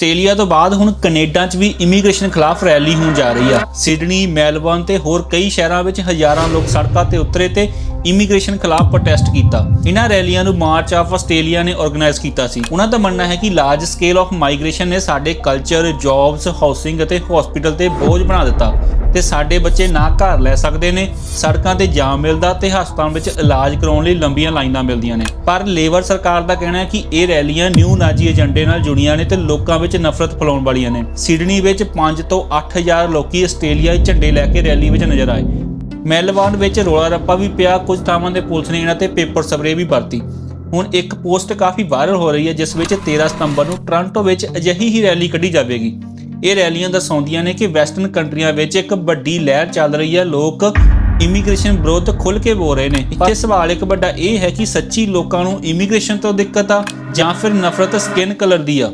Australia ਤੋਂ ਬਾਅਦ ਹੁਣ ਕੈਨੇਡਾ 'ਚ ਵੀ ਇਮੀਗ੍ਰੇਸ਼ਨ ਖਿਲਾਫ ਰੈਲੀ ਹੋਣ ਜਾ ਰਹੀ ਆ। ਸਿਡਨੀ, ਮੈਲਬੌਰਨ ਤੇ ਹੋਰ ਕਈ ਸ਼ਹਿਰਾਂ ਵਿੱਚ ਹਜ਼ਾਰਾਂ ਲੋਕ ਸੜਕਾਂ ਤੇ ਉਤਰੇ ਤੇ ਇਮੀਗ੍ਰੇਸ਼ਨ ਖਿਲਾਫ ਪ੍ਰੋਟੈਸਟ ਕੀਤਾ। ਇਹਨਾਂ ਰੈਲੀਆਂ ਨੂੰ ਮਾਰਚ ਆਫ ਆਸਟ੍ਰੇਲੀਆ ਨੇ ਆਰਗੇਨਾਈਜ਼ ਕੀਤਾ ਸੀ। ਉਹਨਾਂ ਦਾ ਮੰਨਣਾ ਹੈ ਕਿ ਲਾਰਜ ਸਕੇਲ ਆਫ ਮਾਈਗ੍ਰੇਸ਼ਨ ਨੇ ਸਾਡੇ ਕਲਚਰ ਜੌਬਸ ਹਾਊਸਿੰਗ ਅਤੇ ਹਸਪੀਟਲ ਤੇ ਬੋਝ ਬਣਾ ਦਿੱਤਾ। ਤੇ ਸਾਡੇ ਬੱਚੇ ਨਾ ਘਰ ਲੈ ਸਕਦੇ ਨੇ। ਸੜਕਾਂ ਤੇ ਜਾਮ ਮਿਲਦਾ ਤੇ ਹਸਪਤਾਲ ਵਿੱਚ ਇਲਾਜ ਕਰਾਉਣ ਲਈ ਲੰਬੀਆਂ ਲਾਈਨਾਂ ਮਿਲਦੀਆਂ ਨੇ। ਪਰ ਲੇਬਰ ਸਰਕਾਰ ਦਾ ਕਹਿਣਾ ਹੈ ਕਿ ਇਹ ਰੈਲੀਆਂ ਨਿਊ ਨਾਜੀ ਏਜੰਡੇ ਨਾਲ ਜੁੜੀਆਂ ਨੇ ਤੇ ਲੋਕਾਂ ਵਿੱਚ ਨਫ਼ਰਤ ਫੈਲਾਉਣ ਵਾਲੀਆਂ ਨੇ। ਸਿਡਨੀ ਵਿੱਚ 5 ਤੋਂ 8000 ਲੋਕੀ ਆਸਟ੍ਰੇਲੀਆ ਝੰਡੇ ਲੈ ਕੇ ਰੈਲੀ ਵਿੱਚ ਨਜ਼ਰ ਆਏ। ਮੈਲਬੌਰਨ ਵਿੱਚ ਰੋਲਾ ਰੱਪਾ ਵੀ ਪਿਆ, ਕੁਝ ਥਾਵਾਂ ਦੇ ਪੁਲਿਸ ਨੇ ਇਹਨਾਂ ਤੇ ਪੇਪਰ ਸਪਰੇ ਵੀ ਵਰਤੀ। ਹੁਣ ਇੱਕ ਪੋਸਟ ਕਾਫੀ ਵਾਇਰਲ ਹੋ ਰਹੀ ਹੈ, ਜਿਸ ਵਿੱਚ 13 ਸਤੰਬਰ ਨੂੰ ਟੋਰਾਂਟੋ ਵਿੱਚ ਅਜਿਹੀ ਹੀ ਰੈਲੀ ਕੱਢੀ ਜਾਵੇਗੀ। ਇਹ ਰੈਲੀਆਂ ਦਰਸਾਉਂਦੀਆਂ ਨੇ ਕਿ ਵੈਸਟਰਨ ਕੰਟਰੀਆਂ ਵਿੱਚ ਇੱਕ ਵੱਡੀ ਲਹਿਰ ਚੱਲ ਰਹੀ ਹੈ। ਲੋਕ ਇਮੀਗ੍ਰੇਸ਼ਨ ਵਿਰੋਧ ਖੁੱਲ ਕੇ ਬੋਲ ਰਹੇ ਨੇ। ਪਰ ਸਵਾਲ ਇੱਕ ਵੱਡਾ ਇਹ ਹੈ ਕਿ ਸੱਚੀ ਲੋਕਾਂ ਨੂੰ ਇਮੀਗ੍ਰੇਸ਼ਨ ਤੋਂ ਦਿੱਕਤ ਆ ਜਾਂ ਫਿਰ ਨਫ਼ਰਤ ਸਕਿਨ ਕਲਰ ਦੀ ਆ?